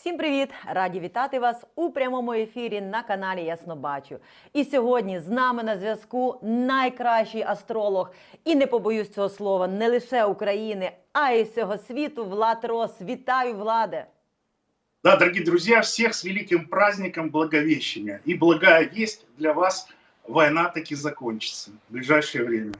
Всім привіт! Раді вітати вас у прямому ефірі на каналі Ясно Бачу. І сьогодні з нами на зв'язку найкращий астролог, і не побоюсь цього слова, не лише України, а й всього світу. Влад Рос. Вітаю, владе! Да, дорогие друзья, всех с великим праздником Благовещения. И благая весть для вас, война таки закончится в ближайшее время.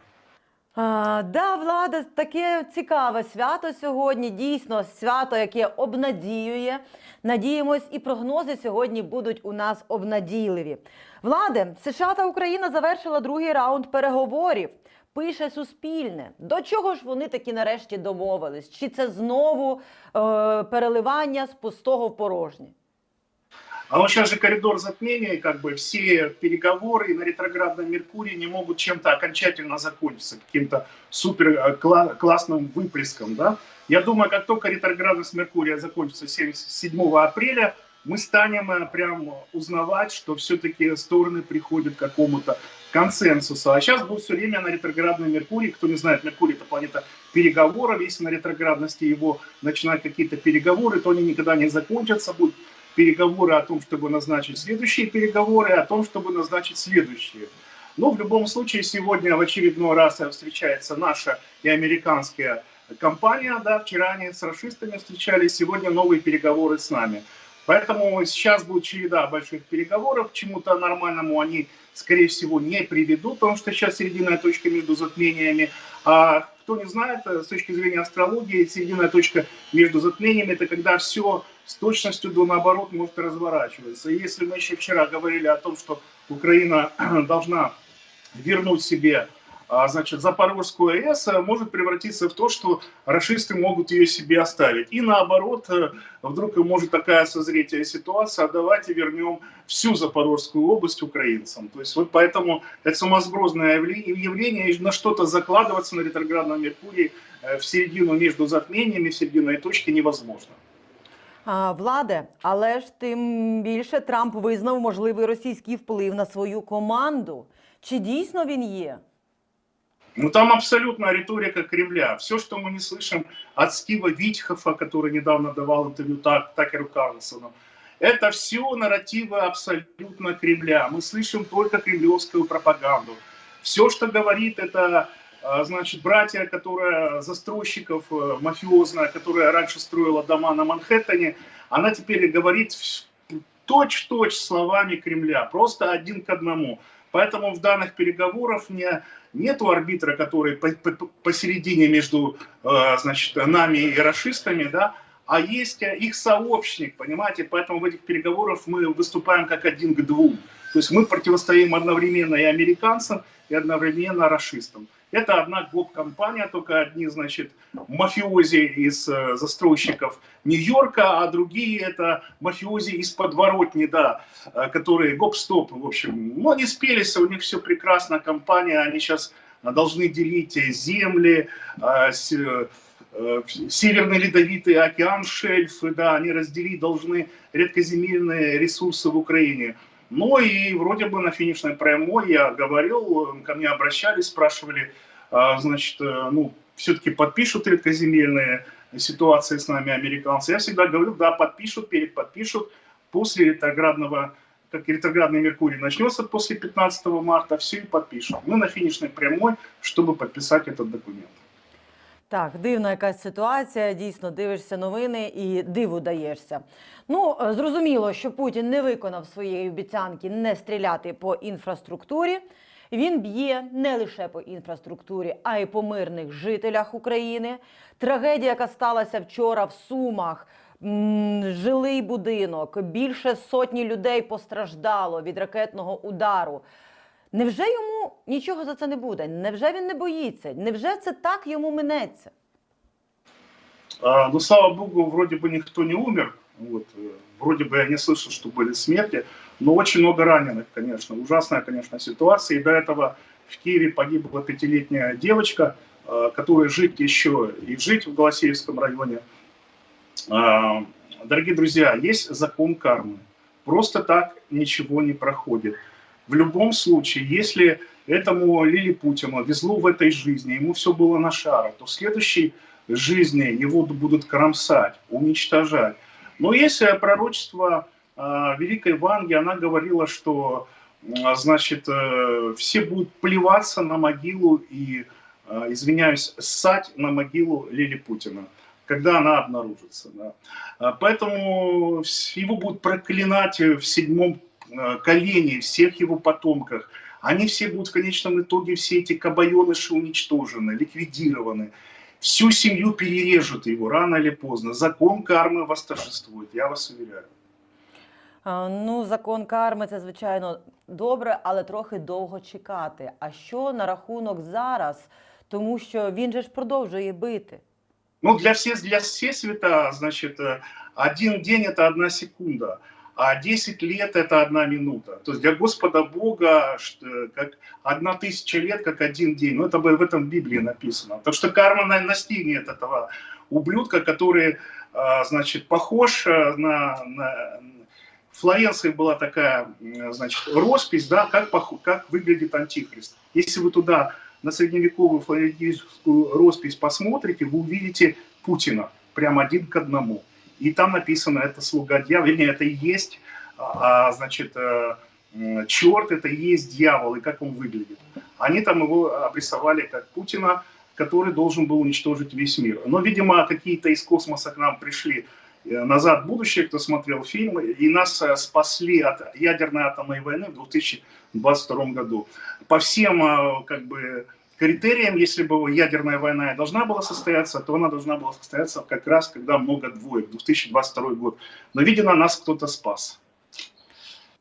А, да, влада, таке цікаве свято сьогодні. Дійсно, свято, яке обнадіює. Надіємось, і прогнози сьогодні будуть у нас обнадійливі. Владе, США та Україна завершила другий раунд переговорів. Пише Суспільне. До чого ж вони таки нарешті домовились? Чи це знову е, переливання з пустого в порожнє? А вот сейчас же коридор затмения, как бы все переговоры на ретроградном Меркурии не могут чем-то окончательно закончиться, каким-то супер э, кла- классным выплеском, да. Я думаю, как только ретроградность Меркурия закончится 7 апреля, мы станем э, прям узнавать, что все-таки стороны приходят к какому-то консенсусу. А сейчас будет все время на ретроградном Меркурии. Кто не знает, Меркурий это планета переговоров. Если на ретроградности его начинать какие-то переговоры, то они никогда не закончатся. Будут переговоры о том, чтобы назначить следующие переговоры, о том, чтобы назначить следующие. Но в любом случае сегодня в очередной раз встречается наша и американская компания. Да, вчера они с расистами встречались, сегодня новые переговоры с нами. Поэтому сейчас будет череда больших переговоров. К чему-то нормальному они, скорее всего, не приведут, потому что сейчас серединная точка между затмениями. А кто не знает, э, с точки зрения астрологии, серединная точка между затмениями – это когда все с точностью до наоборот может разворачиваться. И если мы еще вчера говорили о том, что Украина должна вернуть себе а, значит, Запорожскую АЭС э, может превратиться в то, что расисты могут ее себе оставить. И наоборот, э, вдруг может такая созреть ситуация, а давайте вернем всю Запорожскую область украинцам. То есть вот поэтому это сумасбродное явле- явление, на что-то закладываться на ретроградном Меркурии э, в середину между затмениями, в серединной точке невозможно. А, Владе, але ж тим більше Трамп визнав можливий російський вплив на свою команду. Чи дійсно він є? Ну, там абсолютно риторика Кремля. Все, что мы не слышим от Стива Витьхофа, который недавно давал интервью Так- Такеру Карлсону, это все нарративы абсолютно Кремля. Мы слышим только кремлевскую пропаганду. Все, что говорит, это а, значит, братья, которая застройщиков э, мафиозная, которая раньше строила дома на Манхэттене, она теперь говорит точь-в-точь словами Кремля, просто один к одному. Поэтому в данных переговорах не, нету арбитра, который по- по- посередине между э, значит, нами и расистами, да, а есть э, их сообщник, понимаете? Поэтому в этих переговорах мы выступаем как один к двум. То есть мы противостоим одновременно и американцам, и одновременно расистам. Это одна гоп-компания, только одни, значит, мафиози из э, застройщиков Нью-Йорка, а другие это мафиози из подворотни, да, э, которые гоп-стоп, в общем. Ну, они спелись, у них все прекрасно, компания, они сейчас должны делить э, земли, э, э, Северный Ледовитый океан, шельфы, да, они разделить должны редкоземельные ресурсы в Украине. Ну и вроде бы на финишной прямой я говорил, э, ко мне обращались, спрашивали, а, значит, э, ну, все-таки подпишут редкоземельные ситуации с нами американцы. Я всегда говорю, да, подпишут, переподпишут после ретроградного, как ретроградный Меркурий начнется после 15 марта, все и подпишут. Мы на финишной прямой, чтобы подписать этот документ. Так, дивна якась ситуація. Дійсно, дивишся новини і диву даєшся. Ну, е, зрозуміло, що Путін не виконав своєї обіцянки не стріляти по інфраструктурі. Він б'є не лише по інфраструктурі, а й по мирних жителях України. Трагедія, яка сталася вчора в Сумах. Жилий будинок, більше сотні людей постраждало від ракетного удару. Невже йому нічого за це не буде? Невже він не боїться? Невже це так йому минеться? А, Но, слава богу, вроде бы никто не умер. Вот, э, вроде бы я не слышал, что были смерти, но очень много раненых, конечно. Ужасная, конечно, ситуация. И до этого в Киеве погибла пятилетняя девочка, э, которая жить еще и жить в Голосеевском районе. А, Дорогие друзья, есть закон кармы. Просто так ничего не проходит. В любом случае, если этому Лилипутину везло в этой жизни, ему все было на шарах, то в следующей жизни его будут кромсать, уничтожать. Но э, пророчество э, Великой Ванги, она говорила, что э, значит, э, все будут плеваться на могилу и, э, извиняюсь, ссать на могилу Лили Путина, когда она обнаружится. Да. Поэтому его будут проклинать э, в седьмом колене, всех его потомках. Они все будут в конечном итоге, все эти кабайоныши уничтожены, ликвидированы. Всю семью перережут его рано или поздно. Закон кармы восторжествует, я вас уверяю. А, Ну, закон карми це звичайно добре, але трохи довго чекати. А що на рахунок зараз? Тому що він же ж продовжує бити. Ну, для, все, для Всесвета, значит, э, один день – это одна секунда, а 10 лет – это одна минута. То есть для Господа Бога как одна тысяча лет, как один день. Ну, это в этом Библии написано. Так что карма на- настигнет этого ублюдка, который, а, значит, похож э, на... на Флоренции была такая, значит, роспись, да, как, как выглядит Антихрист. Если вы туда на средневековую флорентийскую роспись посмотрите, вы увидите Путина прям один к одному. И там написано, это слуга дьявола, вернее, это и есть, а, а, значит, э, черт, это и есть дьявол, и как он выглядит. Они там его обрисовали как Путина, который должен был уничтожить весь мир. Но, видимо, какие-то из космоса к нам пришли э, назад в будущее, кто смотрел фильмы, и нас э, спасли от ядерной атомной войны в 2022 году. По всем как бы критериям, если бы ядерная война и должна была состояться, то она должна была состояться как раз, когда много двоек, 2022 год. Но, видимо, нас кто-то спас.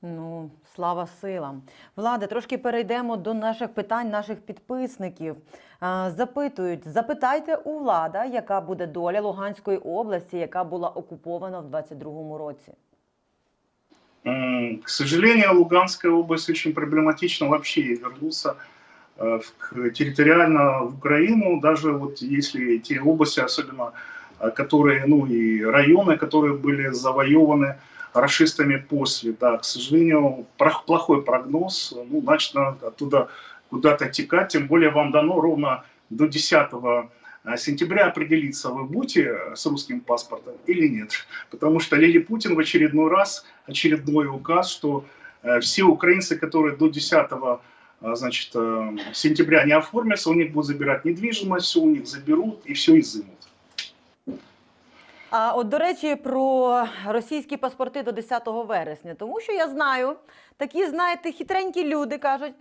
Ну, слава силам. Влади, трошки перейдемо до наших питань, наших підписників. А, Запитують, запитайте у влада, яка буде доля Луганської області, яка була окупована в 22-му році. М, К сожалению, Луганская область очень проблематична вообще и вернуться э, в- к- территориально в Украину, даже вот если те области, особенно э, которые, ну и районы, которые были завоеваны расистами после, да, к сожалению, плохой прогноз, ну, значит, оттуда куда-то текать, тем более вам дано ровно до 10 э, сентября определиться, вы будете э, с русским паспортом или нет. Потому что Лили Путин в очередной раз, очередной указ, что э, все украинцы, которые до 10 э, значит, э, сентября не оформятся, у них будут забирать недвижимость, все у них заберут и все изымут. А от до речі, про російські паспорти до 10 вересня, тому що я знаю, такі, знаєте, хитренькі люди кажуть.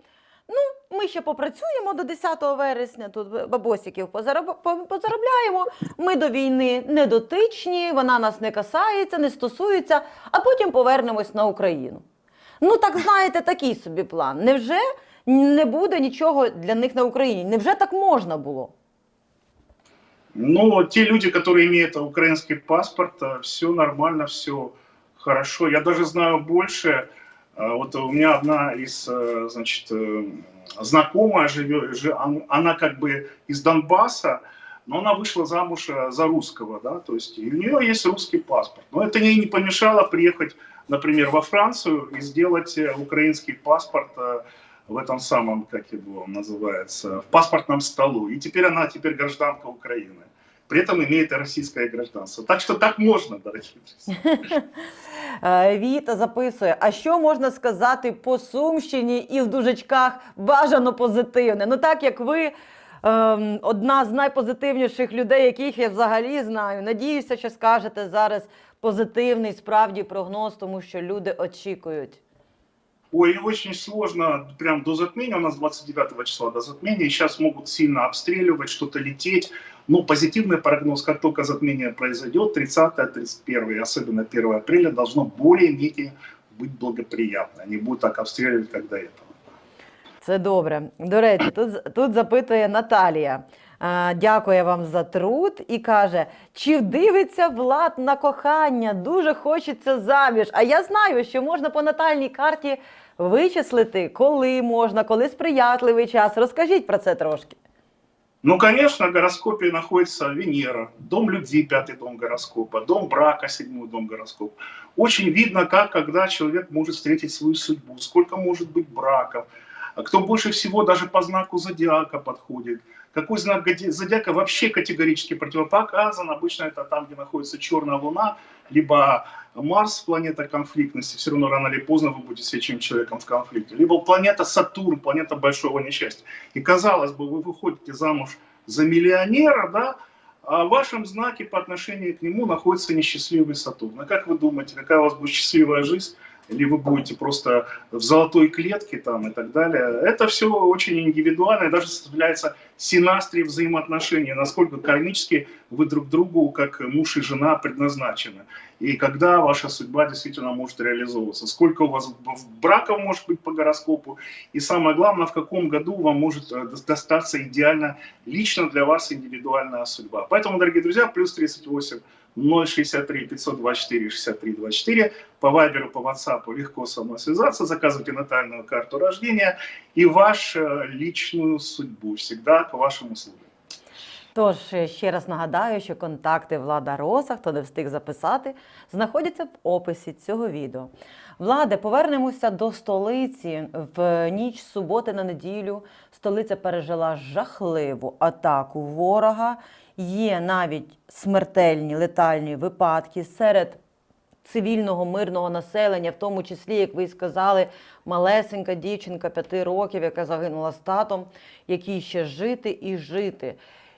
Ну, ми ще попрацюємо до 10 вересня, тут бабосиків позаробляємо. Ми до війни не дотичні, вона нас не касається, не стосується, а потім повернемось на Україну. Ну, так знаєте, такий собі план. Невже не буде нічого для них на Україні? Невже так можна було? Но те люди, которые имеют украинский паспорт, все нормально, все хорошо. Я даже знаю больше. Э, Вот у меня одна из, э, значит, э, знакомая живет, жи- он- она как бы из Донбасса, но она вышла замуж э, за русского, да, то есть и у нее есть русский паспорт. Но это ей не помешало приехать, например, во Францию и сделать э, украинский паспорт э, в этом самом, как его называется, в паспортном столу. И теперь она теперь гражданка Украины. При этом имеет и российское гражданство. Так что так можно, дорогие друзья. Е, Віта записує: а що можна сказати по Сумщині і в дужечках бажано позитивне? Ну так як ви. ем, Одна з найпозитивніших людей, яких я взагалі знаю. Надіюся, що скажете зараз позитивний справді прогноз, тому що люди очікують. Ой, и очень сложно, прям до затмения, у нас 29 числа до затмения, сейчас могут сильно обстреливать, что-то лететь. Но позитивный прогноз, как только затмение произойдет, 30-31, особенно 1 апреля, должно более-менее быть благоприятно. Не будет так обстреливать, как до этого. Це добре. До речі, тут, тут запитує Наталія. Дякує вам за труд і каже: чи дивиться Влад на кохання? Дуже хочеться заміж. А я знаю, що можна по натальній карті вичислити, коли можна, коли сприятливий час. Розкажіть про це трошки. Ну, конечно, в гороскопе находится Венера, дом любви, пятый дом гороскопа, дом брака, седьмой дом гороскопа. Очень видно, как, когда человек может встретить свою судьбу, сколько может быть браков, кто больше всего даже по знаку зодиака подходит, Какой знак зодиака вообще категорически противопоказан. Обычно это там, где находится черная луна, либо Марс, планета конфликтности. Все равно рано или поздно вы будете с этим человеком в конфликте. Либо планета Сатурн, планета большого несчастья. И казалось бы, вы выходите замуж за миллионера, да, а в вашем знаке по отношению к нему находится несчастливый Сатурн. А как вы думаете, какая у вас будет счастливая жизнь? Или вы будете просто в золотой клетке там и так далее. Это все очень индивидуально, и даже составляется синастрия взаимоотношений, насколько кармически вы друг другу, как муж и жена, предназначены. И когда ваша судьба действительно может реализовываться. Сколько у вас браков может быть по гороскопу. И самое главное, в каком году вам может э, достаться идеально лично для вас индивидуальная судьба. Поэтому, дорогие друзья, плюс 38 063 524 63 24. По Вайберу, по WhatsApp легко со мной связаться. Заказывайте натальную карту рождения и вашу личную судьбу. Всегда по вашим услугам. Тож ще раз нагадаю, що контакти Влада Роса, хто не встиг записати, знаходяться в описі цього відео. Владе, повернемося до столиці. В ніч суботи на неділю столиця пережила жахливу атаку ворога. Є навіть смертельні летальні випадки серед цивільного мирного населення, в тому числі, як ви сказали, малесенька дівчинка п'яти років, яка загинула з татом, якій ще жити і жити.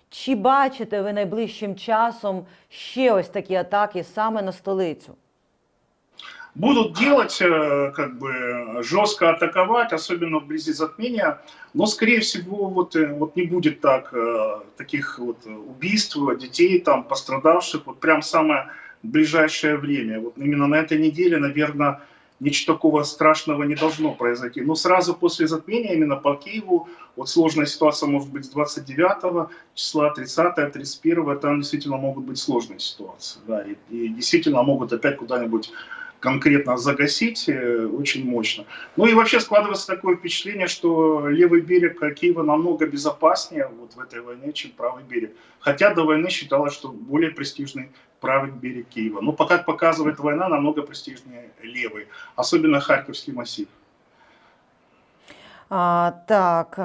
Чи бачите ви найближчим часом ще ось такі атаки саме на столицю? Будут делать, э, как бы жестко атаковать, особенно вблизи затмения, но, скорее всего, вот, э, вот не будет так, э, таких вот убийств детей, там, пострадавших, вот прям самое ближайшее время. Вот именно на этой неделе, наверное, ничего такого страшного не должно произойти. Но сразу после затмения, именно по Киеву, вот сложная ситуация может быть с 29 числа, 30 31 там действительно могут быть сложные ситуации. Да, и, и действительно могут опять куда-нибудь конкретно загасить э, очень мощно. Ну и вообще складывается такое впечатление, что левый берег Киева намного безопаснее вот в этой войне, чем правый берег. Хотя до войны считалось, что более престижный правый берег Киева. Но пока показывает война, намного престижнее левый, особенно Харьковский массив. А, так.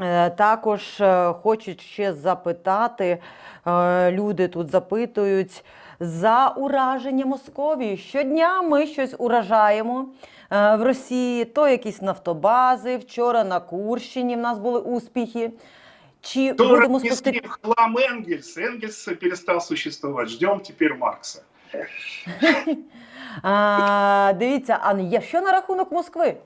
Е, Також е, хочуть ще запитати, е, люди тут запитують за ураження Московії. Щодня ми щось уражаємо в Росії, то якісь нафтобази. Вчора на Курщині в нас були успіхи. Чи То будемо спостерігати? хлам Энгельс. Энгельс перестал существовать. Ждем теперь Маркса. А, дивіться, а що на рахунок Москви?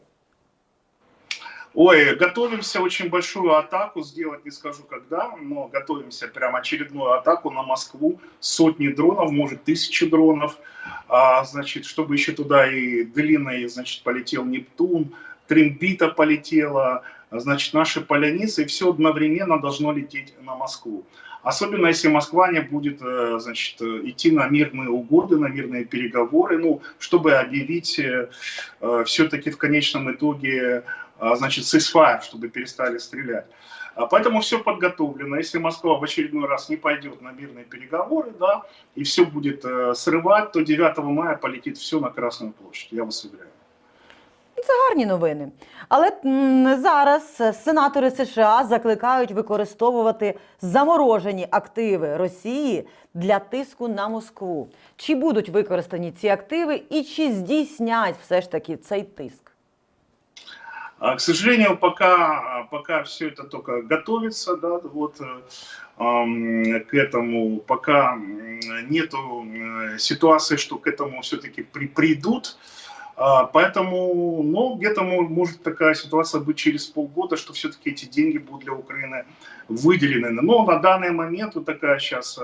Ой, готовимся очень большую атаку сделать, не скажу когда, но готовимся прям очередную атаку на Москву. Сотни дронов, может тысячи дронов. А, значит, чтобы еще туда и длинный, значит, полетел Нептун, Тримбита полетела, значит, наши поляницы, и все одновременно должно лететь на Москву. Особенно если Москва не будет э, значит, э, идти на мирные угоды, на мирные переговоры, ну, чтобы объявить все-таки в конечном итоге значит, ceasefire, чтобы перестали стрелять. А Поэтому все подготовлено. Если Москва в очередной раз не пойдет на мирные переговоры, да, и все будет э, срывать, то 9 мая полетит все на Красную площадь, я вас уверяю. Це гарні новини. Але м, зараз е, сенатори США закликають використовувати заморожені активи Росії для тиску на Москву. Чи будуть використані ці активи і чи здійснять все ж таки цей тиск? А, К сожалению, пока, пока все это только готовится, да, вот, э, к этому, пока нету э, ситуации, что к этому все-таки при, придут, А, поэтому, ну, где-то мо- может такая ситуация быть через полгода, что все-таки эти деньги будут для Украины выделены. Но на данный момент вот такая сейчас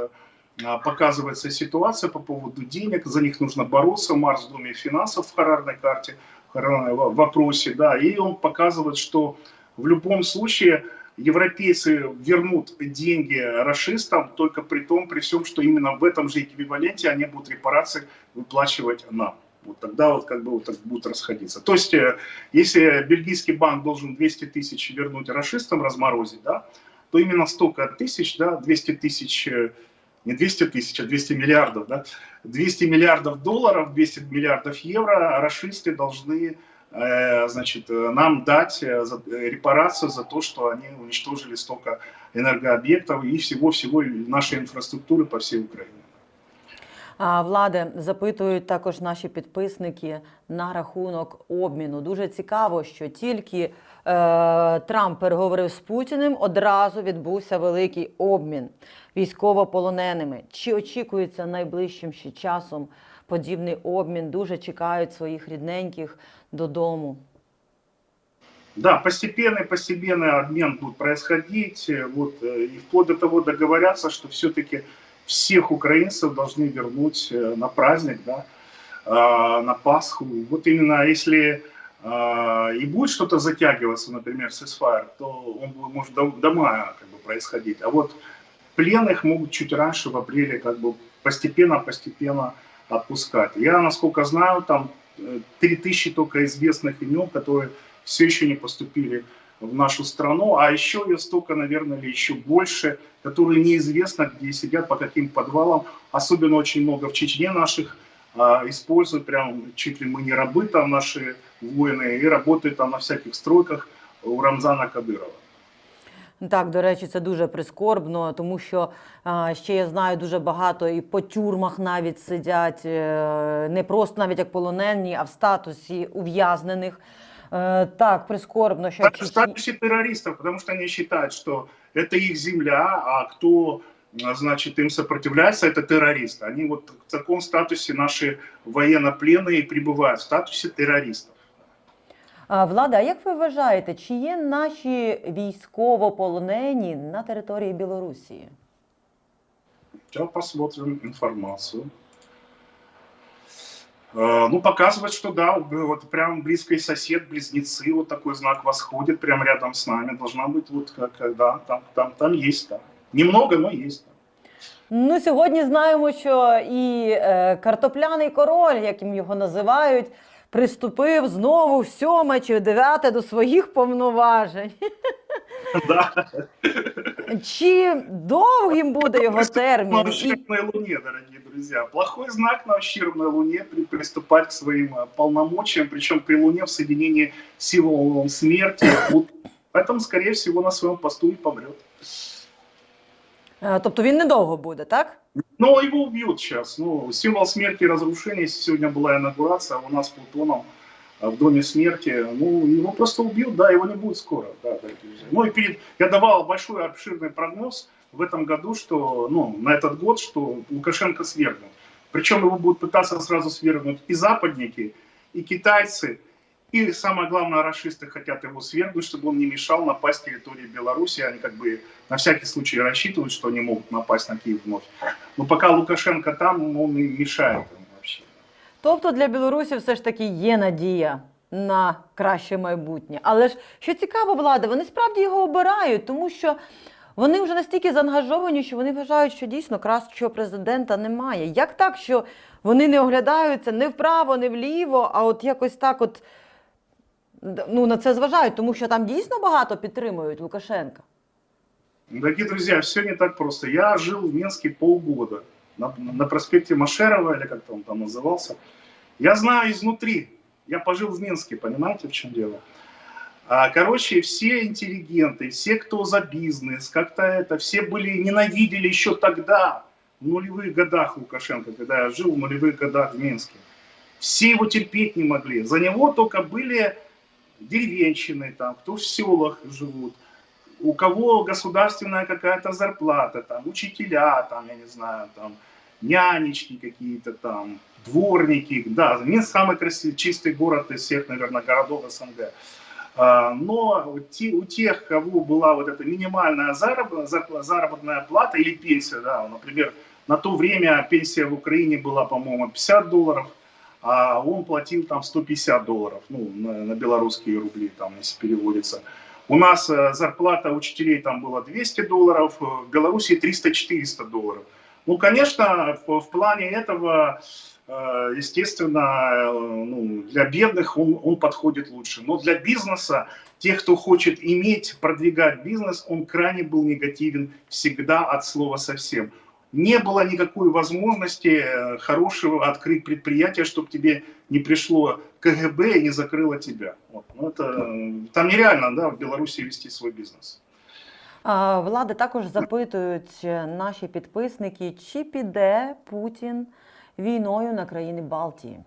показывается ситуация по поводу денег, за них нужно бороться, Марс в доме финансов в харарной карте, вопросе, да, и он показывает, что в любом случае европейцы вернут деньги расистам только при том, при всем, что именно в этом же эквиваленте они будут репарации выплачивать нам. Вот тогда вот как бы вот так будут расходиться. То есть, э, если бельгийский банк должен 200 тысяч вернуть расистам, разморозить, да, то именно столько тысяч, да, 200 тысяч, э, не 200 тысяч, а 200 миллиардов, да, 200 миллиардов долларов, 200 миллиардов евро расисты должны э, значит, нам дать э, э, репарацию за то, что они уничтожили столько энергообъектов и всего-всего нашей инфраструктуры по всей Украине. А, Владе, запитують також наші підписники на рахунок обміну. Дуже цікаво, що тільки е, Трамп переговорив з Путіним, одразу відбувся великий обмін військовополоненими. Чи очікується найближчим ще часом подібний обмін? Дуже чекають своїх рідненьких додому. Да, постепенный, постепенный обмен будет происходить, э, вот, э, и вплоть до того договорятся, что все-таки всех украинцев должны вернуть э, на праздник, да, а, на Пасху. Вот именно если а, и будет что-то затягиваться, например, Исфайр, то он может до, до мая как бы, происходить. А вот пленных могут чуть раньше, в апреле, как бы постепенно-постепенно отпускать. Я, насколько знаю, там э, 3000 только известных имен, которые все еще не поступили в нашу страну, а еще ее столько, наверное, или еще больше, которые неизвестно, где сидят, по каким подвалам. Особенно очень много в Чечне наших а, используют, прям чуть ли мы не рабы там наши воины, и работают там на всяких стройках у Рамзана Кадырова. Так, до речі, це дуже прискорбно, тому що а, ще я знаю дуже багато і по тюрмах навіть сидять е, не просто навіть як полонені, а в статусі ув'язнених. Е, Так, прискорбно, що в Так, в Чечні... статусе террористов, потому что они считают, что это их земля, а кто а, значит, им сопротивляется, это террористы. Они вот в таком статусе наши военнопленные пребывают, в статусе террористов. А, Влада, а як ви вважаєте, чи є наші військовополонені на території Білорусі? Сейчас посмотрим информацию. Э, Ну, показывает, что да, вот прям близкий сосед, близнецы, вот такой знак восходит прям рядом с нами. Должна быть вот как, да, там, там, там есть, да. Немного, но есть. Да. Ну, сьогодні знаємо, що і е, картопляний король, як їм його називають, приступив знову в сьоме чи в дев'яте до своїх повноважень. Да. Чи довгим буде його На термін? І ущербной луне, дорогие друзья. Плохой знак на ущербной луне при- приступать к своим э, полномочиям, причем при луне в соединении с символом смерти. Вот. Поэтому, скорее всего, на своем посту и помрет. Е, Тобто він недовго буде, так? Но его убьют сейчас. Ну, символ смерти и разрушения. Сегодня была инаугурация у нас с Плутоном э, в Доме смерти. Ну, его просто убьют, да, его не будет скоро. Да. Ну и перед... Я давал большой обширный прогноз в этом году, что, ну, на этот год, что Лукашенко свергнут. Причем его будут пытаться сразу свергнуть и западники, и китайцы, и самое главное, расисты хотят его свергнуть, чтобы он не мешал напасть территории Беларуси. Они как бы на всякий случай рассчитывают, что они могут напасть на Киев вновь. Но пока Лукашенко там, он и мешает вообще. Тобто для Білорусі все ж таки є надія на краще майбутнє. Але ж що цікаво, влада, вони справді його обирають, тому що вони вже настільки заангажовані, що вони вважають, що дійсно кращого президента немає. Як так, що вони не оглядаються не вправо, не вліво, а от якось так, от ну, на це зважають, тому що там дійсно багато підтримують Лукашенка. Дорогие друзья, все не так просто. Я жил в Минске полгода. На, на проспекте Машерова, или как он там назывался. Я знаю изнутри. Я пожил в Минске, понимаете, в чем дело? А, короче, все интеллигенты, все, кто за бизнес, как-то это, все были, ненавидели еще тогда, в нулевых годах Лукашенко, когда я жил в нулевых годах в Минске. Все его терпеть не могли. За него только были деревенщины, там, кто в селах живут, у кого государственная какая-то зарплата, там, учителя, там, я не знаю, там, нянечки какие-то там, дворники, да, Минск самый красивый, чистый город из всех, наверное, городов СНГ. А, Но у те- у тех, кого была вот эта минимальная заработная плата или пенсия, да, например, на то время пенсия в Украине была, по-моему, 50 долларов, а он платил там 150 долларов, ну, на белорусские рубли, там, если переводится. У нас э, зарплата учителей там была 200 долларов, э, в Беларуси 300-400 долларов. Ну, конечно, в, в плане этого, э, естественно, ну, для бедных он, он подходит лучше. Но для бизнеса, тех, кто хочет иметь, продвигать бизнес, он крайне был негативен всегда от слова совсем. не было никакой возможности хорошего открыть предприятие, чтобы тебе не пришло КГБ и не закрыло тебя. Вот. Ну, это, э, там нереально да, в Беларуси вести свой бизнес. А, Влада також запитують е, наші підписники, чи піде Путін війною на країни Балтії.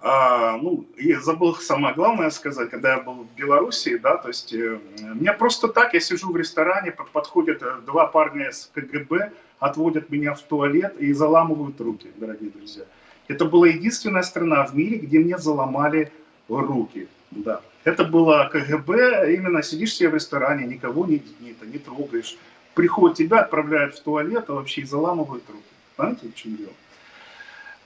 А, ну, я забыл самое главное сказать, когда я был в Белоруссии, да, то есть э, меня просто так, я сижу в ресторане, под- подходят э, два парня из КГБ, отводят меня в туалет и заламывают руки, дорогие друзья. Это была единственная страна в мире, где мне заломали руки, да. Это было КГБ, именно сидишь себе в ресторане, никого не, не, не трогаешь. Приходят тебя, отправляют в туалет, а вообще и заламывают руки. Понимаете, в чем дело?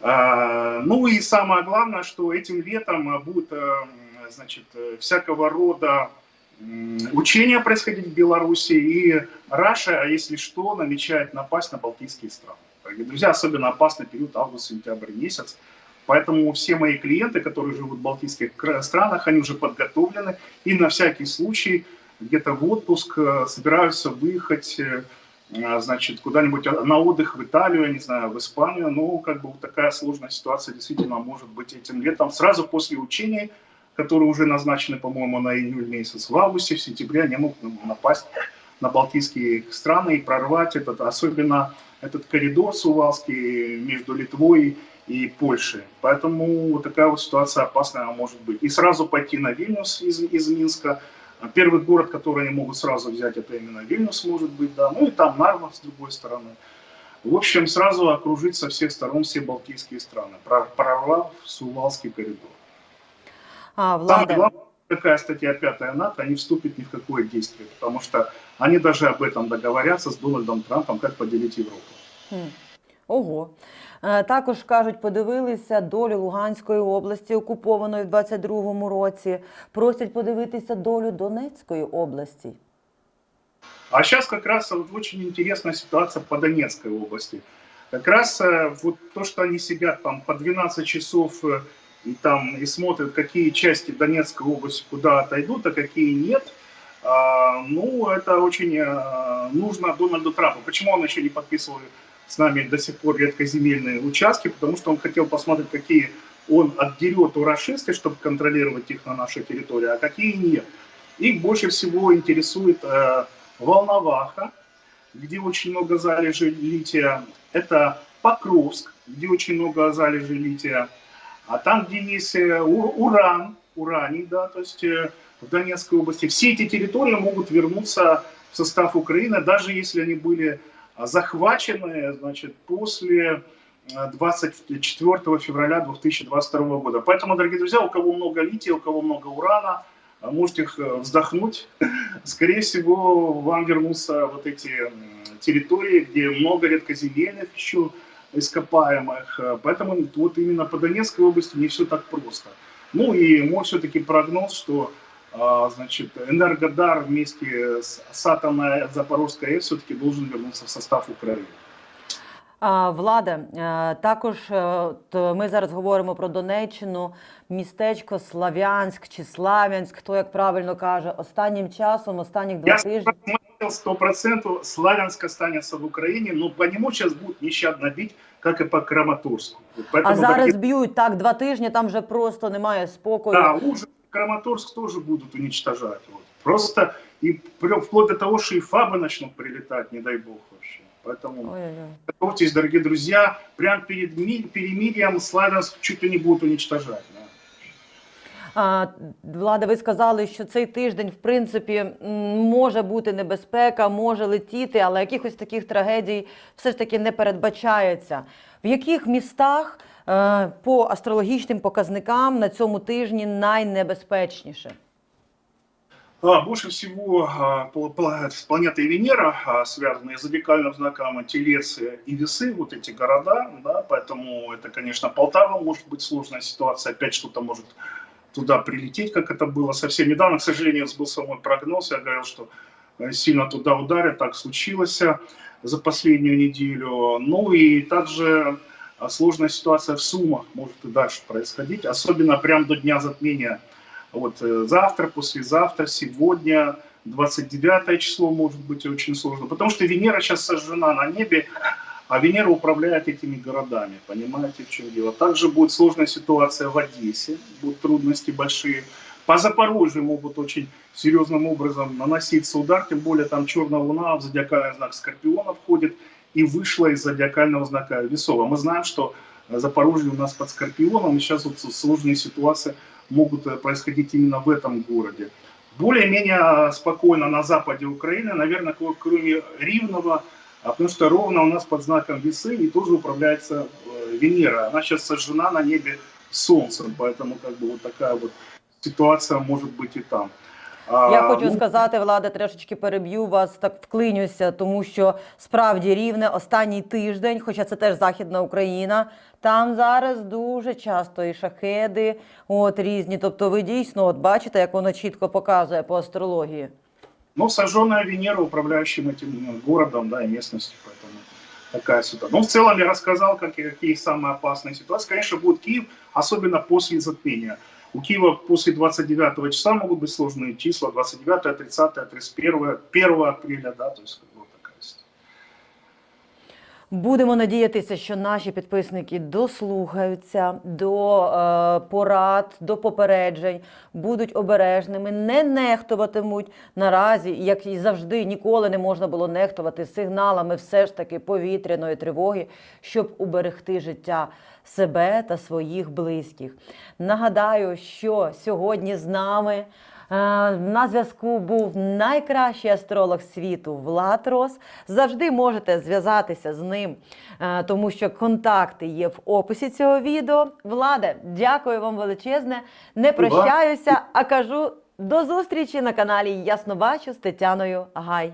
А, Ну и самое главное, что этим летом э, будут э, значит, э, всякого рода учения происходить в Беларуси, и Раша, а если что, намечает напасть на Балтийские страны. Дорогие друзья, особенно опасный период август-сентябрь месяц. Поэтому все мои клиенты, которые живут в Балтийских странах, они уже подготовлены и на всякий случай где-то в отпуск э, собираются выехать э, а, значит, куда-нибудь на отдых в Италию, я не знаю, в Испанию. Ну, как бы вот такая сложная ситуация действительно может быть этим летом. Сразу после учений, которые уже назначены, по-моему, на июль месяц, в августе, в сентябре они могут напасть на Балтийские страны и прорвать этот, особенно этот коридор Сувалский между Литвой и Польшей. Поэтому вот такая вот ситуация опасная может быть. И сразу пойти на Вильнюс из, из Минска, Первый город, который они могут сразу взять, это именно Вильнюс, может быть, да. Ну и там Нарва с другой стороны. В общем, сразу окружить со всех сторон все балтийские страны, про- прорвав Сувалский коридор. А, Влада, главное, такая статья 5 НАТО не вступит ни в какое действие, потому что они даже об этом договорятся с Дональдом Трампом, как поделить Европу. Хм. Ого. Е, Також кажуть, подивилися долю Луганської області, окупованої в 22-му році. Просять подивитися долю Донецької області. А сейчас как раз вот очень интересная ситуация по Донецкой области. Как раз э, вот то, что они сидят там по 12 часов э, и там и смотрят, какие части Донецкой области куда отойдут, а какие нет, а, ну, это очень э, нужно Дональду Трампу. Почему он еще не подписывал с нами до сих пор редкоземельные участки? Потому что он хотел посмотреть, какие он отдерет у расисты, чтобы контролировать их на нашей территории, а какие нет. Их больше всего интересует э, Волноваха, где очень много залежей лития. Это Покровск, где очень много залежей лития. А там, где есть э, уран, ураний, да, то есть э, в Донецкой области, все эти территории могут вернуться в состав Украины, даже если они были а, захвачены, значит, после э, 24 февраля 2022 года. Поэтому, дорогие друзья, у кого много лития, у кого много урана, можете э, вздохнуть. Скорее всего, вам вернутся вот эти территории, где много редкоземельных еще ископаемых. Э, Поэтому вот именно по Донецкой области не все так просто. Ну и мой все-таки прогноз, что а, значит, Энергодар вместе с, с атомной Запорожской АЭС все-таки должен вернуться в состав Украины. А, Влада, е, також е, от ми зараз говоримо про Донеччину, містечко Слав'янськ чи Слав'янськ, хто як правильно каже, останнім часом, останніх два Я тижні. посмотрел, Сто процентов Славянск останется в Украине, но по нему сейчас будут нещадно бить, как и по Краматорску. Вот Поэтому, А зараз дорогие- б'ють так два тижні, там вже просто немає спокою. да, уже Краматорск тоже будут уничтожать. Вот. Просто и вплоть до того, что и фабы начнут прилетать, не дай бог вообще. Поэтому Ой-ой-ой. готовьтесь, дорогие друзья, прям перед ми- перемирием Славянск чуть ли не будут уничтожать. да. А, Влада, ви сказали, що цей тиждень, в принципі, м, може бути небезпека, може летіти, але якихось таких трагедій все ж таки не передбачається. В яких містах е, по астрологічним показникам на цьому тижні найнебезпечніше? А, больше всего а, пла- пла- с планетой Венера а, связанные с зодиакальным знаком Телец и Весы, вот эти города, да, поэтому это, конечно, Полтава может быть сложная ситуация, опять что-то может туда прилететь, как это было совсем недавно. К сожалению, был со мной прогноз, я говорил, что э, сильно туда ударит, так случилось э, за последнюю неделю. Ну и также а, сложная ситуация в Сумах. Может и дальше происходить, особенно прямо до дня затмения. Вот э, завтра, послезавтра, сегодня 29 число может быть очень сложно, потому что Венера сейчас сожжена на небе, а Венера управляет этими городами, понимаете, в чем дело. Также будет сложная ситуация в Одессе, будут трудности большие. По Запорожью могут очень серьезным образом наноситься удар, тем более там черная луна в зодиакальный знак Скорпиона входит и вышла из зодиакального знака Весова. Мы знаем, что Запорожье у нас под Скорпионом, и сейчас вот сложные ситуации могут э, происходить именно в этом городе. Более-менее спокойно на западе Украины, наверное, кро- кроме Ривного, а потому что ровно у нас под знаком весы и тоже управляется э, Венера. Она сейчас сожжена на небе Солнцем, поэтому как бы вот такая вот ситуация может быть и там. А, Я хочу ну, сказати, Влада, трошечки переб'ю вас, так вклинюся, тому що справді рівне останній тиждень, хоча це теж Західна Україна, там зараз дуже часто і шахеди, от різні. Тобто ви дійсно от бачите, як воно чітко показує по астрології. Ну, сожженная Венера, управляющим этим ну, городом, да, и местностью, поэтому такая ситуация. Ну, в целом я рассказал, как, и какие самые опасные ситуации. Конечно, будет Киев, особенно после затмения. У Киева после 29 числа могут быть сложные числа, 29, 30, 31, 1 апреля, да, то есть Будемо надіятися, що наші підписники дослухаються до е, порад, до попереджень, будуть обережними, не нехтуватимуть наразі, як і завжди, ніколи не можна було нехтувати сигналами все ж таки повітряної тривоги, щоб уберегти життя себе та своїх близьких. Нагадаю, що сьогодні з нами. Е, На зв'язку був найкращий астролог світу Влад Рос. Завжди можете зв'язатися з ним, е, тому що контакти є в описі цього відео. Владе, дякую вам величезне. Не прощаюся, а кажу до зустрічі на каналі Ясно бачу з Тетяною Гай.